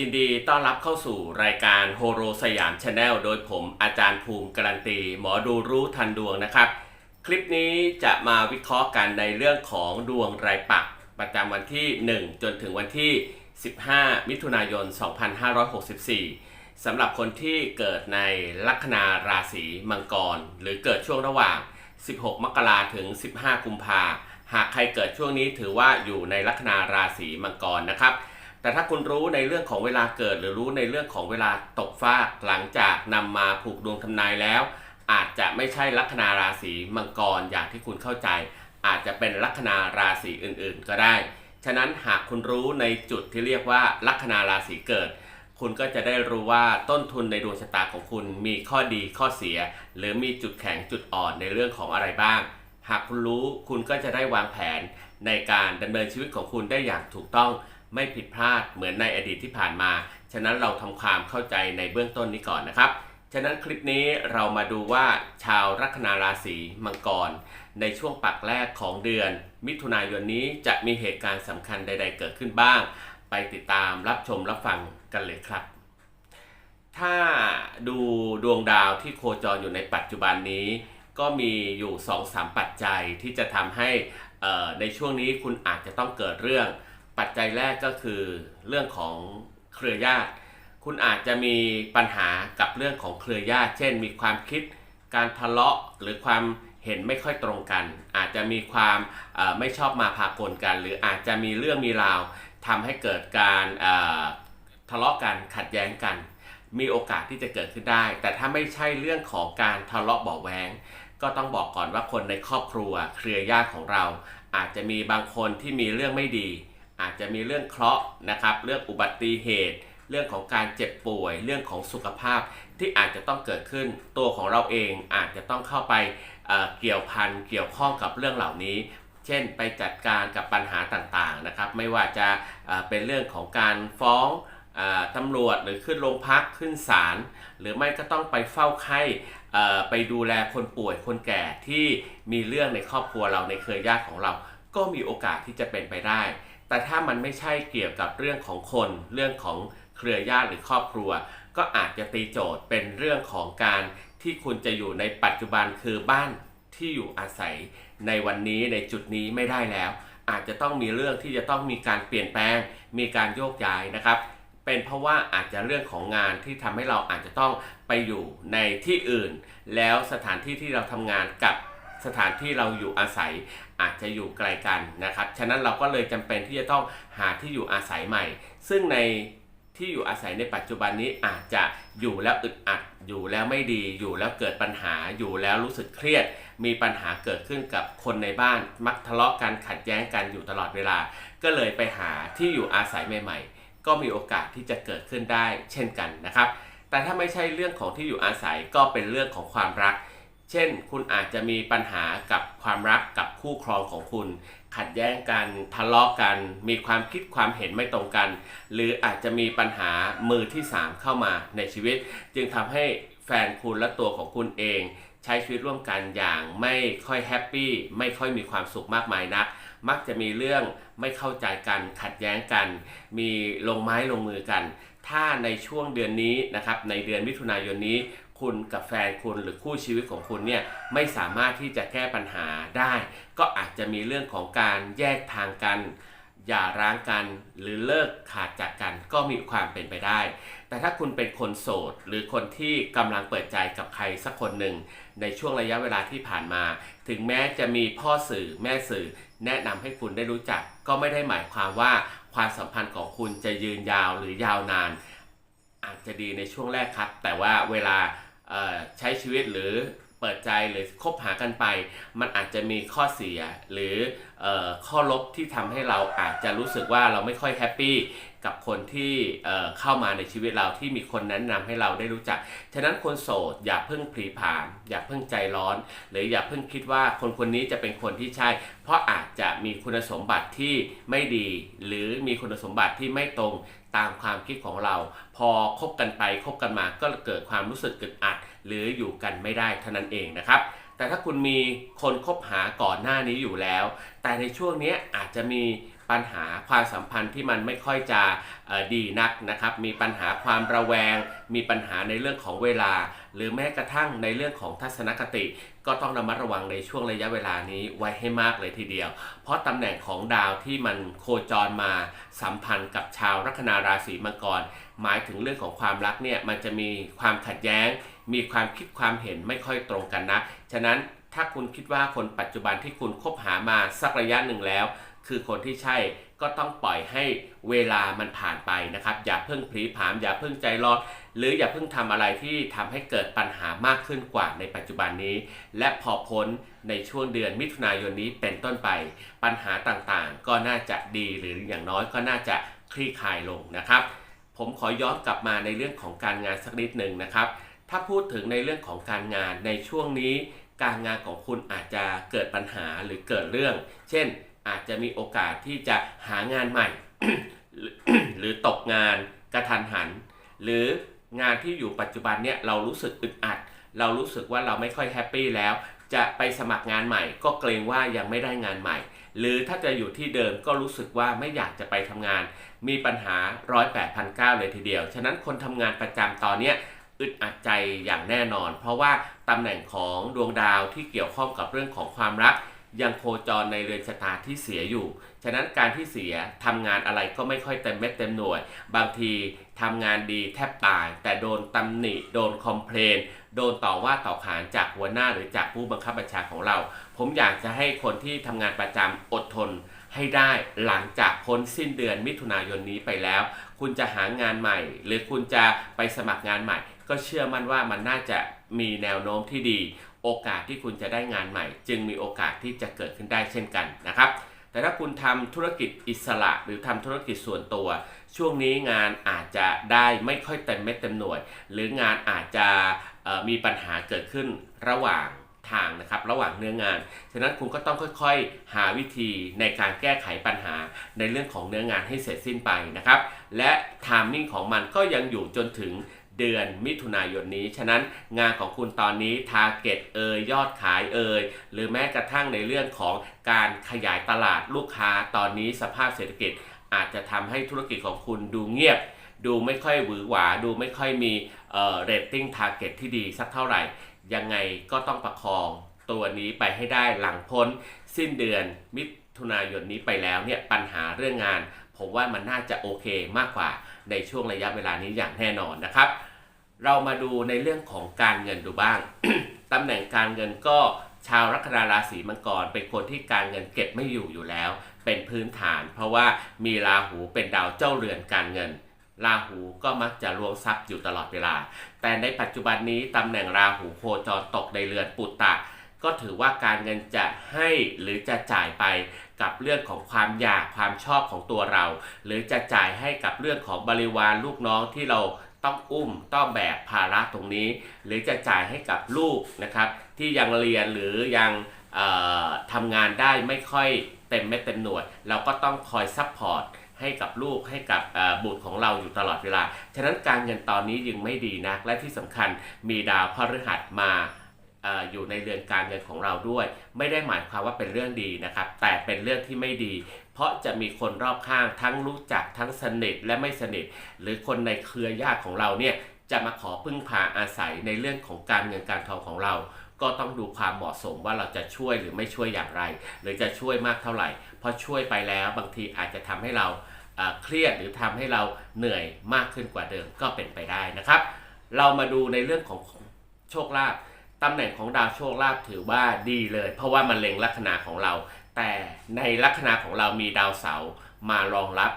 ยินดีต้อนรับเข้าสู่รายการโฮโรสยามชาแนลโดยผมอาจารย์ภูมิการันตี หมอดูรู้ทันดวงนะครับ คลิปนี้จะมาวิเคราะห์กันในเรื่องของดวงรายปักประจำวันที่ 1 จนถึงวันที่ 15 มิถุนายน 2564 สำหรับคนที่เกิดในลัคนาราศีมังกร หรือเกิดช่วงระหว่าง 16 มกราถึง 15 กุมภาหากใครเกิดช่วงนี้ถือว่าอยู่ในลัคนาราศีมังกรนะครับ แต่ถ้าคุณรู้ในเรื่องของเวลาเกิด หรือรู้ในเรื่องของเวลาตกฟ้าหลังจากนำมาผูกดวงทำนายแล้ว อาจจะไม่ใช่ลัคนาราศีมังกรอย่างที่คุณเข้าใจ อาจจะเป็นลัคนาราศีอื่นๆ ก็ได้ ฉะนั้นหากคุณรู้ในจุดที่เรียกว่าลัคนาราศีเกิด คุณก็จะได้รู้ว่าต้นทุนในดวงชะตาของคุณมีข้อดีข้อเสีย หรือมีจุดแข็งจุดอ่อนในเรื่องของอะไรบ้าง หากคุณรู้คุณก็จะได้วางแผนในการดำเนินชีวิตของคุณได้อย่างถูกต้อง ไม่ผิดพลาดเหมือนในอดีตที่ผ่านมา ฉะนั้นเราทำความเข้าใจในเบื้องต้นนี้ก่อนนะครับ ฉะนั้นคลิปนี้เรามาดูว่าชาวลัคนาราศีมังกร ในช่วงปักแรกของเดือน มิถุนายนนี้จะมีเหตุการณ์สำคัญใด ๆ เกิดขึ้นบ้าง ไปติดตามรับชมรับฟังกันเลยครับ ถ้าดูดวงดาวที่โคจรอยู่ในปัจจุบันนี้ ก็มีอยู่ 2-3 ปัจจัยที่จะทำให้ในช่วงนี้คุณอาจจะต้องเกิดเรื่อง ปัจจัยแรกก็คือเรื่องของเครือญาติ คุณอาจจะมีปัญหากับเรื่องของเครือญาติ เช่น มีความคิดการทะเลาะหรือความเห็นไม่ค่อยตรงกัน อาจจะมีความไม่ชอบมาพากลกัน หรืออาจจะมีเรื่องมีราวทำให้เกิดการทะเลาะกันขัดแย้งกัน มีโอกาสที่จะเกิดขึ้นได้ แต่ถ้าไม่ใช่เรื่องของการทะเลาะเบาแวงก็ต้องบอกก่อนว่าคนในครอบครัวเครือญาติของเรา อาจจะมีบางคนที่มีเรื่องไม่ดี อาจจะมีเรื่องเคราะห์นะครับ เรื่องอุบัติเหตุ เรื่องของการเจ็บป่วย เรื่องของสุขภาพที่อาจจะต้องเกิดขึ้น ตัวของเราเองอาจจะต้องเข้าไปเเกี่ยวพันเกี่ยวข้องกับเรื่องเหล่านี้ เช่น ไปจัดการกับปัญหาต่างๆนะครับ ไม่ว่าจะเเป็นเรื่องของการฟ้องตำรวจหรือขึ้นโรงพักขึ้นศาลหรือไม่ก็ต้องไปเฝ้าไข่ไปดูแลคนป่วยคนแก่ที่มีเรื่องในครอบครัวเราในเครือญาติของเรา ก็มีโอกาสที่จะเป็นไปได้ แต่ถ้ามันไม่ใช่เกี่ยวกับเรื่องของคน เรื่องของเครือญาติหรือครอบครัว ก็อาจจะตีโจทย์เป็นเรื่องของการที่คุณจะอยู่ในปัจจุบันคือบ้านที่อยู่อาศัยในวันนี้ในจุดนี้ไม่ได้แล้ว อาจจะต้องมีเรื่องที่จะต้องมีการเปลี่ยนแปลง มีการโยกย้ายนะครับ เป็นเพราะว่าอาจจะเรื่องของงานที่ทำให้เราอาจจะต้องไปอยู่ในที่อื่น แล้วสถานที่ที่เราทำงานกับ สถานที่เราอยู่อาศัยอาจจะอยู่ไกลกันนะครับ ฉะนั้นเราก็เลยจำเป็นที่จะต้องหาที่อยู่อาศัยใหม่ ซึ่งในที่อยู่อาศัยในปัจจุบันนี้อาจจะอยู่แล้วอึดอัด อยู่แล้วไม่ดี อยู่แล้วเกิดปัญหา อยู่แล้วรู้สึกเครียด มีปัญหาเกิดขึ้นกับคนในบ้าน มักทะเลาะกันขัดแย้งกันอยู่ตลอดเวลา ก็เลยไปหาที่อยู่อาศัยใหม่ ๆ ก็มีโอกาสที่จะเกิดขึ้นได้เช่นกันนะครับ แต่ถ้าไม่ใช่เรื่องของที่อยู่อาศัยก็เป็นเรื่องของความรัก เช่น คุณอาจจะมีปัญหากับความรักกับคู่ครองของคุณ ขัดแย้งกันทะเลาะกัน มีความคิดความเห็นไม่ตรงกัน หรืออาจจะมีปัญหามือที่ 3 เข้ามาในชีวิต จึงทำให้แฟนคุณและตัวของคุณเอง ใช้ชีวิตร่วมกันอย่างไม่ค่อยแฮปปี้ไม่ค่อยมีความสุขมากมายนัก มักจะมีเรื่องไม่เข้าใจกันขัดแย้งกัน มีลงไม้ลงมือกัน ถ้าในช่วงเดือนนี้นะครับในเดือนมิถุนายนนี้ คุณกับแฟนคุณหรือคู่ชีวิตของคุณเนี่ยไม่สามารถที่จะแก้ปัญหาได้ ก็อาจจะมีเรื่องของการแยกทางกันอย่าร้างกันหรือเลิกขาดจากกันก็มีความเป็นไปได้ แต่ถ้าคุณเป็นคนโสด หรือคนที่กำลังเปิดใจกับใครสักคนหนึ่ง ในช่วงระยะเวลาที่ผ่านมา ถึงแม้จะมีพ่อสื่อแม่สื่อ แนะนำให้คุณได้รู้จัก ก็ไม่ได้หมายความว่าความสัมพันธ์ของคุณจะยืนยาวหรือยาวนาน อาจจะดีในช่วงแรกครับ แต่ว่าเวลา ใช้ชีวิตหรือเปิดใจหรือคบหากันไป มันอาจจะมีข้อเสียหรือออข้อลบที่ทำให้เราอาจจะรู้สึกว่าเราไม่ค่อยแฮปปี้กับคนที่เอ่อเข้ามาในชีวิตเราที่มีคนแนะนำให้เราได้รู้จัก ฉะนั้นคนโสดอย่าเพิ่งผลีผาม อย่าเพิ่งใจร้อน หรืออย่าเพิ่งคิดว่าคนคนนี้จะเป็นคนที่ใช่ เพราะอาจจะมีคุณสมบัติที่ไม่ดี หรือมีคุณสมบัติที่ไม่ตรง ตามความคิดของเรา พอคบกันไปคบกันมาก็เกิดความรู้สึกกึดอัด หรืออยู่กันไม่ได้เท่านั้นเองนะครับ แต่ถ้าคุณมีคนคบหาก่อนหน้านี้อยู่แล้ว แต่ในช่วงนี้อาจจะมี ปัญหาความสัมพันธ์ที่มันไม่ค่อยจะดีนักนะครับ มีปัญหาความระแวง มีปัญหาในเรื่องของเวลา หรือแม้กระทั่งในเรื่องของทัศนคติ ก็ต้องระมัดระวังในช่วงระยะเวลานี้ไว้ให้มากเลยทีเดียว เพราะตำแหน่งของดาวที่มันโคจรมาสัมพันธ์กับชาวลัคนาราศีมังกร หมายถึงเรื่องของความรักเนี่ยมันจะมีความขัดแย้ง มีความคิดความเห็นไม่ค่อยตรงกันนะ ฉะนั้นถ้าคุณคิดว่าคนปัจจุบันที่คุณคบหามาสักระยะหนึ่งแล้ว คือคนที่ใช่ก็ต้องปล่อยให้เวลามันผ่านไปนะครับ อย่าเพิ่งพลีผาม อย่าเพิ่งใจร้อนหรืออย่าเพิ่งทำอะไรที่ทำให้เกิดปัญหามากขึ้นกว่าในปัจจุบันนี้ และพอพ้นในช่วงเดือนมิถุนายนนี้เป็นต้นไป ปัญหาต่างๆ ก็น่าจะดีหรืออย่างน้อยก็น่าจะคลี่คลายลงนะครับ ผมขอย้อนกลับมาในเรื่องของการงานสักนิดหนึ่งนะครับ ถ้าพูดถึงในเรื่องของการงานในช่วงนี้ การงานของคุณอาจจะเกิดปัญหาหรือเกิดเรื่อง เช่น อาจจะมีโอกาสที่จะหางานใหม่ หรือตกงานกระทันหัน หรืองานที่อยู่ปัจจุบันเนี่ยเรารู้สึกอึดอัด เรารู้สึกว่าเราไม่ค่อยแฮปปี้แล้ว จะไปสมัครงานใหม่ ก็เกรงว่ายังไม่ได้งานใหม่ หรือถ้าจะอยู่ที่เดิมก็รู้สึกว่าไม่อยากจะไปทำงาน มีปัญหาร้อยแปดพันเก้าเลยทีเดียว ฉะนั้นคนทำงานประจำตอนเนี้ยอึดอัดใจอย่างแน่นอน เพราะว่าตำแหน่งของดวงดาวที่เกี่ยวข้องกับเรื่องของความรัก ยังโคจรในเรือนชะตาที่เสียอยู่ ฉะนั้นการที่เสียทำงานอะไรก็ไม่ค่อยเต็มเม็ดเต็มหน่วย บางทีทำงานดีแทบตาย แต่โดนตำหนิ โดนคอมเพลน โดนต่อว่าต่อขานจากหัวหน้าหรือจากผู้บังคับบัญชาของเรา ผมอยากจะให้คนที่ทำงานประจำอดทนให้ได้หลังจากพ้นสิ้นเดือนมิถุนายนนี้ไปแล้ว คุณจะหางานใหม่ หรือคุณจะไปสมัครงานใหม่ ก็เชื่อมั่นว่ามันน่าจะมีแนวโน้มที่ดี โอกาสที่คุณจะได้งานใหม่ จึงมีโอกาสที่จะเกิดขึ้นได้เช่นกันนะครับ แต่ถ้าคุณทำธุรกิจอิสระหรือทำธุรกิจส่วนตัว ช่วงนี้งานอาจจะได้ไม่ค่อยเต็มเม็ดเต็มหน่วย หรืองานอาจจะมีปัญหาเกิดขึ้นระหว่างทางนะครับระหว่างเนื้องาน ฉะนั้นคุณก็ต้องค่อยๆ หาวิธีในการแก้ไขปัญหาในเรื่องของเนื้องานให้เสร็จสิ้นไปนะครับ และไทามมิ่งของมันก็ยังอยู่จนถึง เดือนมิถุนายนนี้ ฉะนั้นงานของคุณตอนนี้ทาร์เก็ตเอยยอดขายเอยหรือแม้กระทั่งในเรื่องของการขยายตลาดลูกค้าตอนนี้สภาพเศรษฐกิจ อาจจะทำให้ธุรกิจของคุณดูเงียบ ดูไม่ค่อยหวือหวา ดูไม่ค่อยมีเอ่อเรตติ้งทาร์เก็ตที่ดีสักเท่าไหร่ ยังไงก็ต้องประคองตัวนี้ไปให้ได้หลังพ้น สิ้นเดือนมิถุนายนนี้ไปแล้วเนี่ยปัญหาเรื่องงาน ผมว่ามันน่าจะโอเคมากกว่า ในช่วงระยะเวลานี้อย่างแน่นอนนะครับ เรามาดูในเรื่องของการเงินดูบ้าง ตำแหน่งการเงินก็ชาวลัคนาราศีมังกรเป็นคนที่การเงินเก็บไม่อยู่อยู่แล้ว เป็นพื้นฐาน เพราะว่ามีราหูเป็นดาวเจ้าเรือนการเงินราหูก็มักจะลวงทรัพย์อยู่ตลอดเวลา แต่ในปัจจุบันนี้ตำแหน่งราหูโคจรตกในเรือนปุตตะ ก็ถือว่าการเงินจะให้หรือจะจ่ายไปกับเรื่องของความอยากความชอบของตัวเรา หรือจะจ่ายให้กับเรื่องของบริวารลูกน้องที่เราต้องอุ้มต้องแบกภาระตรงนี้ หรือจะจ่ายให้กับลูกนะครับที่ยังเรียนหรือยังทำงานได้ไม่ค่อยเต็มเม็ดเต็มหน่วย เราก็ต้องคอยซัพพอร์ตให้กับลูกให้กับบุตรของเราอยู่ตลอดเวลา ฉะนั้นการเงินตอนนี้ยังไม่ดีนักและที่สำคัญมีดาวพฤหัสมา อยู่ในเรือนการเงินของเราด้วย ไม่ได้หมายความว่าเป็นเรื่องดีนะครับ แต่เป็นเรื่องที่ไม่ดี เพราะจะมีคนรอบข้างทั้งรู้จักทั้งสนิทและไม่สนิท หรือคนในเครือญาติของเราเนี่ยจะมาขอพึ่งพาอาศัยในเรื่องของการเงินการทองของเรา ก็ต้องดูความเหมาะสมว่าเราจะช่วยหรือไม่ช่วยอย่างไร หรือจะช่วยมากเท่าไหร่ เพราะช่วยไปแล้วบางทีอาจจะทำให้เราเอ่อเครียดหรือทำให้เราเหนื่อยมากขึ้นกว่าเดิมก็เป็นไปได้นะครับ เรามาดูในเรื่องของโชคลาภ ตำแหน่งของดาวโชคลาภถือว่าดีเลย เพราะว่ามันเล็งลัคนาของเรา แต่ในลัคนาของเรามีดาวเสาร์มารองรับ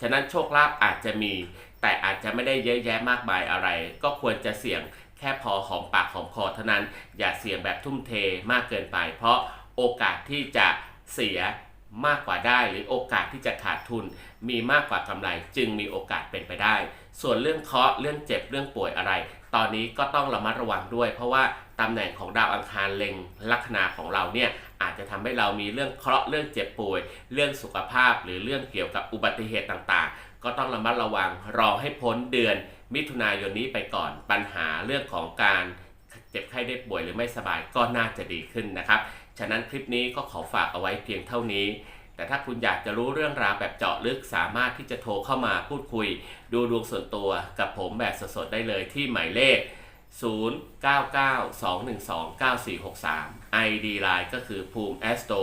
ฉะนั้นโชคลาภอาจจะมี แต่อาจจะไม่ได้เยอะแยะมากมายอะไร ก็ควรจะเสี่ยงแค่พอหอมปากหอมคอเท่านั้น อย่าเสี่ยงแบบทุ่มเทมากเกินไป เพราะโอกาสที่จะเสียมากกว่าได้หรือโอกาสที่จะขาดทุน มีมากกว่ากำไร จึงมีโอกาสเป็นไปได้ ส่วนเรื่องเคาะเรื่องเจ็บเรื่องป่วยอะไร ตอนนี้ก็ต้องระมัดระวังด้วย เพราะว่าตำแหน่งของดาวอังคารเล็งลัคนาของเราเนี่ยอาจจะทำให้เรามีเรื่องเคราะห์เรื่องเจ็บป่วย เรื่องสุขภาพหรือเรื่องเกี่ยวกับอุบัติเหตุต่างๆ ก็ต้องระมัดระวังรอให้พ้นเดือน มิถุนายนนี้ไปก่อนปัญหาเรื่องของการเจ็บไข้ได้ป่วยหรือไม่สบายก็น่าจะดีขึ้นนะครับ ฉะนั้นคลิปนี้ก็ขอฝากเอาไว้เพียงเท่านี้ แต่ถ้าคุณอยากจะรู้เรื่องราวแบบเจาะลึกสามารถที่จะโทรเข้ามาพูดคุย ดูดวงส่วนตัวกับผมแบบสดๆได้เลยที่หมายเลข 0992129463 ID Line ก็คือภูมิ a s t o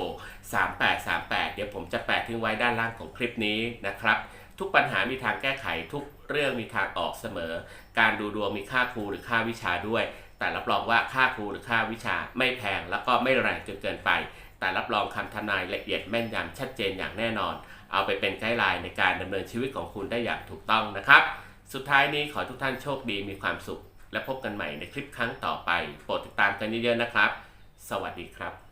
3838 เดี๋ยวผมจะแปะทิ้งไว้ด้านล่างของคลิปนี้นะครับ ทุกปัญหามีทางแก้ไขทุกเรื่องมีทางออกเสมอ การดูดวงมีค่าครูหรือค่าวิชาด้วย แต่รับรองว่าค่าครูหรือค่าวิชาไม่แพงแล้วก็ไม่แรงจนเกินไป แต่รับรองคำทำนายละเอียดแม่นยำชัดเจนอย่างแน่นอน เอาไปเป็นไกด์ไลน์ในการดำเนินชีวิตของคุณได้อย่างถูกต้องนะครับ สุดท้ายนี้ขอทุกท่านโชคดีมีความสุข และพบกันใหม่ในคลิปครั้งต่อไป โปรดติดตามกันเยอะๆนะครับ สวัสดีครับ